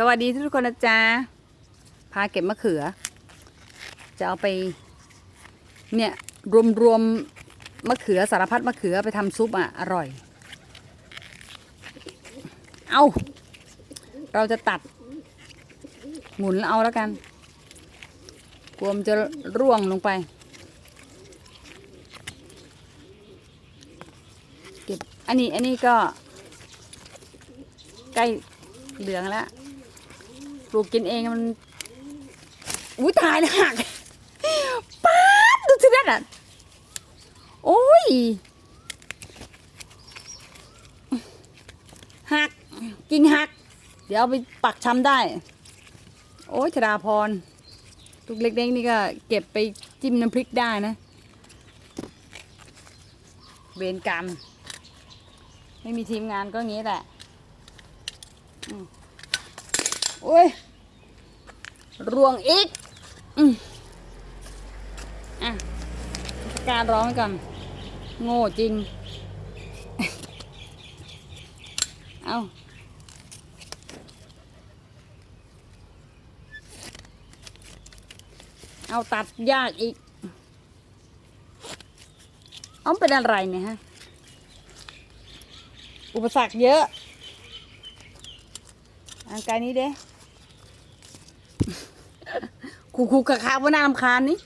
สวัสดีทุกคนนะจ๊ะ พาเก็บมะเขือ จะเอาไป เนี่ย รวมรวมๆมะเขือสารพัดมะเขือไปทำซุปอะ อร่อย เอาเราจะตัด หมุนเอาแล้วกันกลัวมนจะร่วงลงไป เก็บ อันนี้ อันนี้ก็ ใกล้เหลืองแล้ว ปลูกกินเองมันอุ้ยตายแล้วหักป๊าดดูสินั่นอะโอ้ยหักกิ่งหัก เดี๋ยวเอาไปปักช้ำได้ โอ้ยชดาพรลูกเล็กๆนี่ก็เก็บไปจิ้มน้ำพริกได้นะ เวรกรรม ไม่มีทีมงานก็งี้แหละอืม โอ้ยร่วงอีกอืมอะการร้องก่อนโง่จริง เอาเอาตัดยากอีกเอาเป็นอะไรเนี่ยฮะ อุปสรรคเยอะ อันกายนี้เด้ คูคูกะคาว่าน่ารำคาญนี่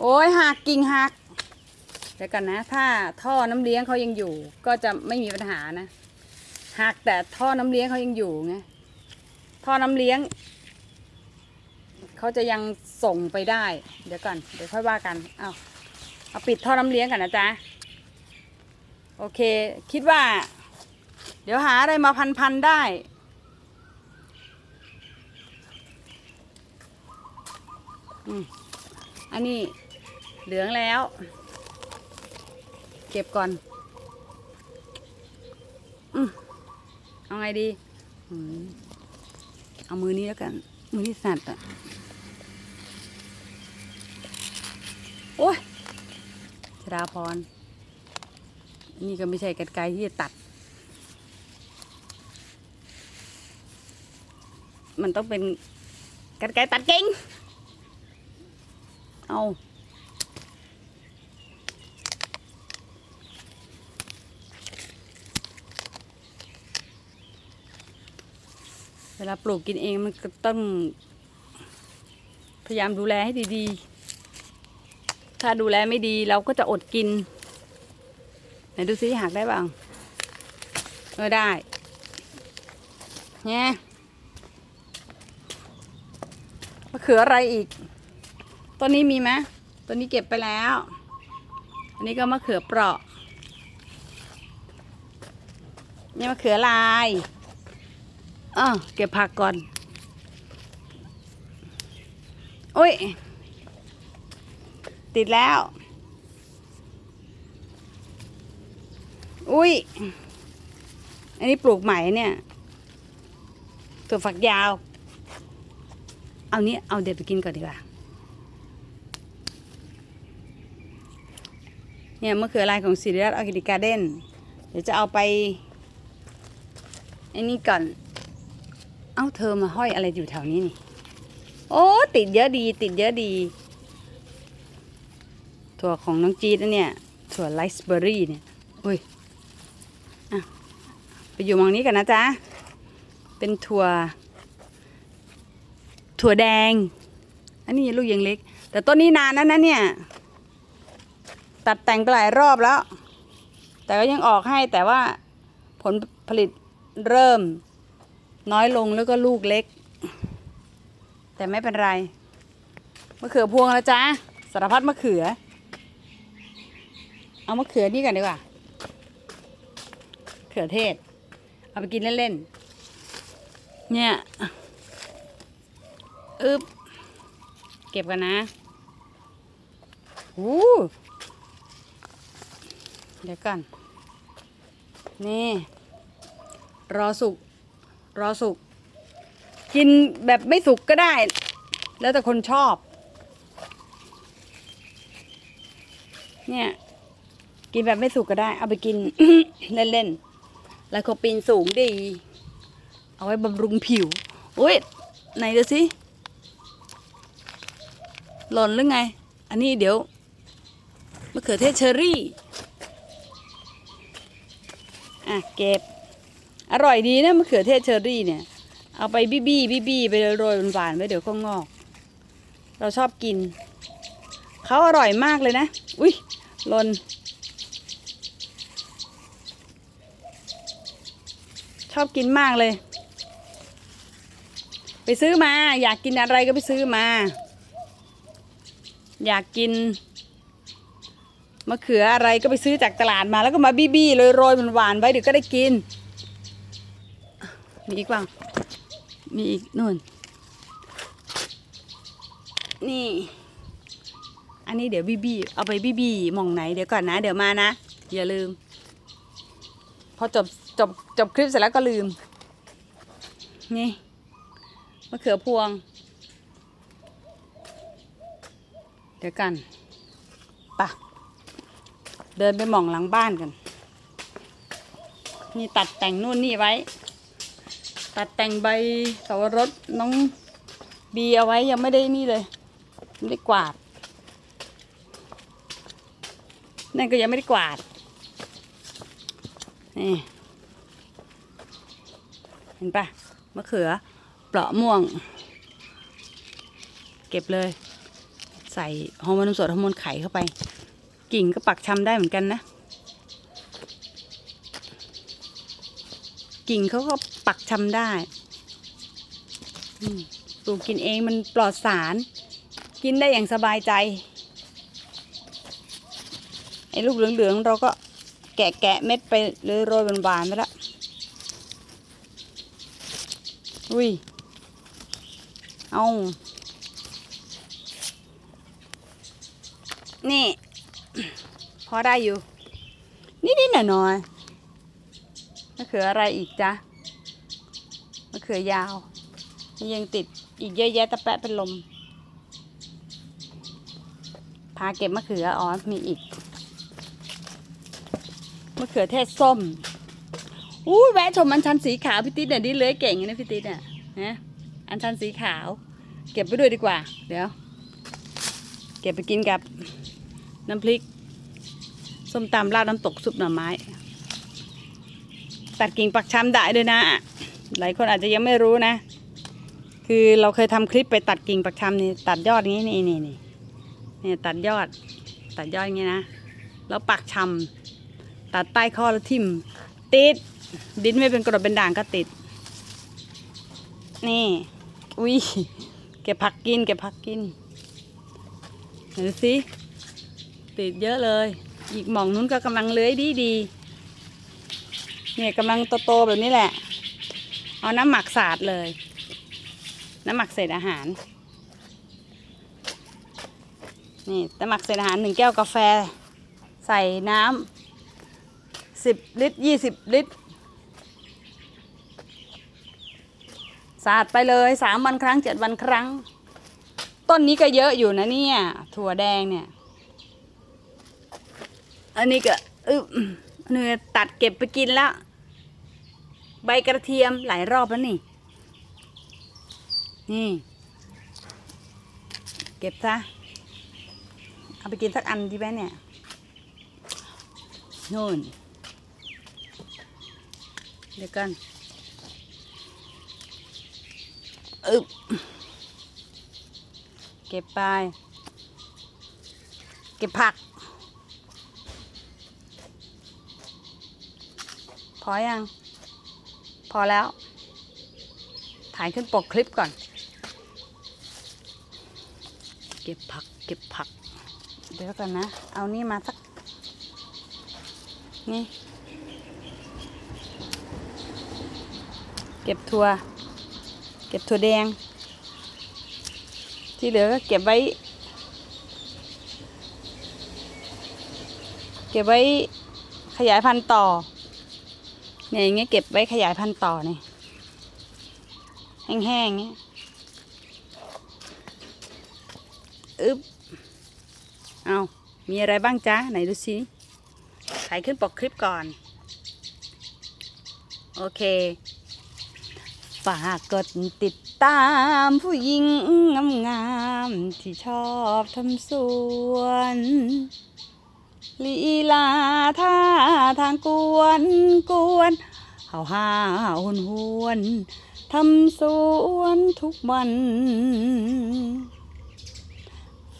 โอ้ยหักกิ่งหักเดี๋ยวกันนะ ถ้าท่อน้ำเลี้ยงเขายังอยู่ ก็จะไม่มีปัญหานะหักแต่ท่อน้ำเลี้ยงเขายังอยู่ไงท่อน้ำเลี้ยงเขาจะยังส่งไปได้ เดี๋ยวก่อนเดี๋ยวค่อยว่ากันเอาเอาปิดท่อน้ำเลี้ยงกันนะจ๊ะโอเค คิดว่า เดี๋ยวหาอะไรมาพันๆได้ อันนี้เหลืองแล้ว เก็บก่อนอืมเอาไงดี เอามือนี้แล้วกัน มือนี้สั่นอะ โอ้ยชราพร นี่ก็ไม่ใช่กันไกรที่จะตัด มันต้องเป็นกันไกรตัดเก่ง เอาเวลาปลูกกินเองมันก็ต้อง พยายามดูแลให้ดีๆ ถ้าดูแลไม่ดีเราก็จะอดกิน ไหนดูซิหักได้บ้างเออได้เนี่ยมะเขืออะไรอีก ต้นนี้มีไหมต้นนี้เก็บไปแล้ว อันนี้ก็มะเขือเปราะนี่มะเขือลายอะเก็บผักก่อน โอ้ย ติดแล้ว อุ้ย อันนี้ปลูกใหม่เนี่ยถั่วฝักยาว เอานี้เอาเด็ดไปกินก่อนดีกว่า เนี่ยมะเขือลายของสิริรัตน์ออร์แกนิกการ์เด้นเดี๋ยวจะเอาไปไอ้นี่ก่อน เอ้าเธอมาห้อยอะไรอยู่แถวนี้นี่ โอ้ติดเยอะดี ติดเยอะดี ถั่วของน้องจีดนะเนี่ย ถั่วไรซ์เบอร์รี่เนี่ย อุ้ยอะไปอยู่มองนี้กันนะจ๊ะ เป็นถั่ว ถั่วแดง อันนี้ลูกยังเล็ก แต่ต้นนี้นานแล้วนะเนี่ย ตัดแต่งไปหลายรอบแล้ว แต่ก็ยังออกให้แต่ว่าผลผลิตเริ่ม น้อยลงแล้วก็ลูกเล็ก แต่ไม่เป็นไรมะเขือพวงแล้วจ้าสารพัดมะเขือ เอามะเขือนี่กันดีกว่าเขือเทศ เอาไปกินเล่นๆ เนี่ยอึบเก็บกันนะ อู้ เดี๋ยวก่อนนี่ รอสุก รอสุก กินแบบไม่สุกก็ได้ แล้วแต่คนชอบ เนี่ย กินแบบไม่สุกก็ได้ เอาไปกิน เล่นๆไลโคปีนสูงดี เอาไว้บำรุงผิว อุ้ยไหนดูสิ หล่นหรือไง อันนี้เดี๋ยวมะเขือเทศเชอรี่ อะเก็บ อร่อยดีนะมะเขือเทศเชอรี่เนี่ย เอาไปบี้บี้บี้บี้ไปโรยหวานๆไว้เดี๋ยวก็งอก เราชอบกิน เขาอร่อยมากเลยนะ อุ้ยลน ชอบกินมากเลย ไปซื้อมา อยากกินอะไรก็ไปซื้อมา อยากกิน มะเขืออะไรก็ไปซื้อจากตลาดมาแล้วก็มาบี้บี้เลยโรยๆหวานไว้เดี๋ยวก็ได้กิน มีอีกบ้างมีอีกนู่น นี่ อันนี้เดี๋ยวบี้บี้เอาไปบี้บี้มองไหนเดี๋ยวก่อนนะ เดี๋ยวมานะ อย่าลืม พอจบจบจบคลิปเสร็จแล้วก็ลืม นี่มะเขือพวง เดี๋ยวกันปะ เดินไปมองหลังบ้านกัน นี่ตัดแต่งนู่นนี่ไว้ ตัดแต่งใบสวรสน้องบีเอาไว้ยังไม่ได้นี่เลยไม่ได้กวาด นั่นก็ยังไม่ได้กวาด นี่ เห็นปะมะเขือเปราะม่วง เก็บเลย ใส่ฮอร์โมนนมสดฮอร์โมนไข่เข้าไป กิ่งก็ปักชำได้เหมือนกันนะ กิ่งเขาก็ปักชำได้ปลูกกินเองมันปลอดสาร กินได้อย่างสบายใจ ไอ้ลูกเหลืองๆเราก็แกะแกะเม็ดไปเลยโรยบานๆไปละอุ้ย เอา นี่ พอได้อยู่ นิดๆหน่อยๆมะเขืออะไรอีกจ๊ะมะเขือยาวนี่ยังติดอีกเยอะแยะตะแปะเป็นลม พาเก็บมะเขืออ๋อมีอีกมะเขือเทศส้มอู้แวะชมอันชันสีขาวพี่ติ๊ดเนี่ยดิเลยเก่งนะพี่ติ๊ดเนี่ยนะอันชันสีขาว เก็บไปด้วยดีกว่า เดี๋ยว เก็บไปกินกับน้ำพริก ส้มตำราดน้ำตกซุปหน่อไม้ ตัดกิ่งปักช้ำได้ด้วยนะ หลายคนอาจจะยังไม่รู้นะ คือเราเคยทำคลิปไปตัดกิ่งปักช้ำนี่ตัดยอดนี้นี่นี่นี่นี่ตัดยอด ตัดยอดอย่างนี้นะ แล้วปักชำตัดใต้ข้อแล้วทิ่มติด ดินไม่เป็นกระดเป็นด่างก็ติด นี่ อุ้ยเก็บผักกินเก็บผักกินเห็นสิติดเยอะเลย อีกหม่องนู้นก็กำลังเลื้อยดีดีๆเนี่ยกำลังโตๆแบบนี้แหละ เอาน้ำหมักสาดเลย น้ำหมักเศษอาหาร นี่น้ำหมักเศษอาหารหนึ่งแก้วกาแฟ ใส่น้ำสิบลิตรยี่สิบลิตรสาดไปเลยสามวันครั้งเจ็ดวันครั้ง ต้นนี้ก็เยอะอยู่นะเนี่ย ถั่วแดงเนี่ย อันนี้ก็อึบเนื้อตัดเก็บไปกินแล้วใบกระเทียมหลายรอบแล้วนี่ นี่ เก็บซะ เอาไปกินสักอันดีไหมเนี่ยนู่น เดี๋ยวกันอึบเก็บไป เก็บผัก พอยัง พอแล้ว ถ่ายขึ้นปกคลิปก่อน เก็บผัก เก็บผัก เดี๋ยวกันนะ เอานี่มาสัก นี่ เก็บถั่ว เก็บถั่วแดง ที่เหลือก็เก็บไว้ เก็บไว้ขยายพันธุ์ต่อ เนี่ยอย่างเงี้ยเก็บไว้ขยายพันธุ์ต่อเนี่ยแห้งๆเงี้ยอึ๊บเอามีอะไรบ้างจ๊ะไหนดูสิถ่ายขึ้นปกคลิปก่อน โอเค ฝากกดติดตามผู้หญิงงามๆที่ชอบทำสวน ลีลาท่าทางกวนกวนเฮาห้าหวนหวนทำสวนทุกวัน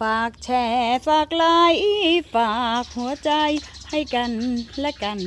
ฝากแชร์ฝากไลค์ฝากหัวใจให้กันและกัน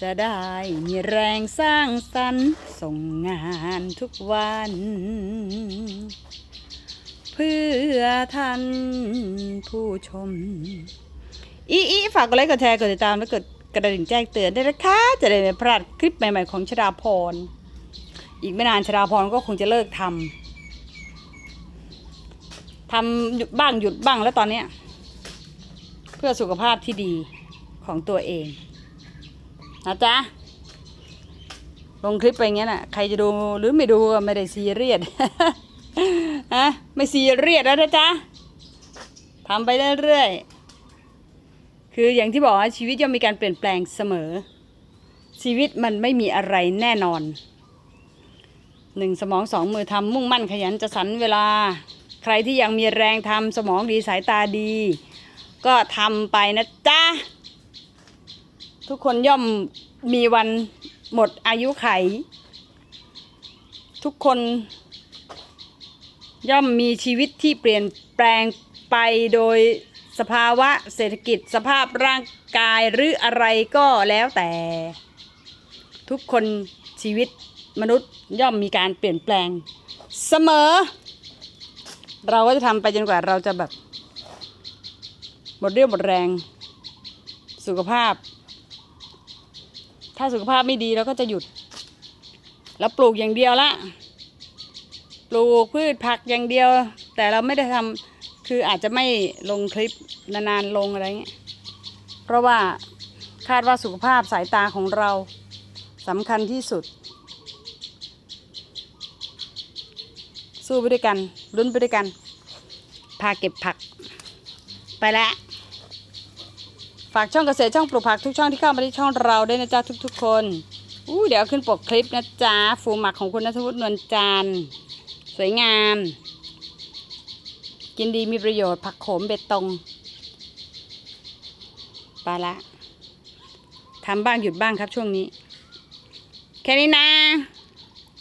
จะได้มีแรงสร้างสรรค์ส่งงานทุกวัน เพื่อท่านผู้ชม อีอีฝากกดไลค์กดแชร์กดติดตามและกดกระดิ่งแจ้งเตือนด้วยนะคะ จะได้ไม่พลาดคลิปใหม่ๆของชดาพร อีกไม่นานชดาพรก็คงจะเลิกทำทำหยุดบ้างหยุดบ้างแล้วตอนเนี้ยเพื่อสุขภาพที่ดีของตัวเองนะจ๊ะลงคลิปไปอย่างเงี้ยน่ะใครจะดูหรือไม่ดูก็ไม่ได้ซีเรียสฮะไม่ซีเรียสแล้วนะจ๊ะทำไปเรื่อยๆ คืออย่างที่บอกว่าชีวิตย่อมมีการเปลี่ยนแปลงเสมอ ชีวิตมันไม่มีอะไรแน่นอนหนึ่งสมองสองมือทำมุ่งมั่นขยันจะสรรเวลา ใครที่ยังมีแรงทำสมองดีสายตาดี ก็ทำไปนะจ๊ะ ทุกคนย่อมมีวันหมดอายุไข ทุกคน ย่อมมีชีวิตที่เปลี่ยนแปลงไปโดย สภาวะเศรษฐกิจสภาพร่างกายหรืออะไรก็แล้วแต่ ทุกคนชีวิตมนุษย์ย่อมมีการเปลี่ยนแปลง เสมอ เราก็จะทำไปจนกว่าเราจะแบบหมดเรี่ยวหมดแรง สุขภาพ ถ้าสุขภาพไม่ดีเราก็จะหยุด แล้วปลูกอย่างเดียวละปลูกพืชผักอย่างเดียว แต่เราไม่ได้ทำ คืออาจจะไม่ลงคลิปนานๆลงอะไรเงี้ยเพราะว่าคาดว่าสุขภาพสายตาของเราสำคัญที่สุด สู้ไปด้วยกันลุ้นไปด้วยกัน พาเก็บผัก ไปแล้วฝากช่องเกษตรช่องปลูกผักทุกช่องที่เข้ามาที่ช่องเราด้วยนะจ๊ะทุก ๆ คนอู้เดี๋ยวขึ้นปกคลิปนะจ๊ะ ฟูหมักของคุณนัทวุฒินวลจันทร์สวยงาม กินดีมีประโยชน์ผักโขมเบตงไปละทำบ้างหยุดบ้างครับช่วงนี้ แค่นี้นะ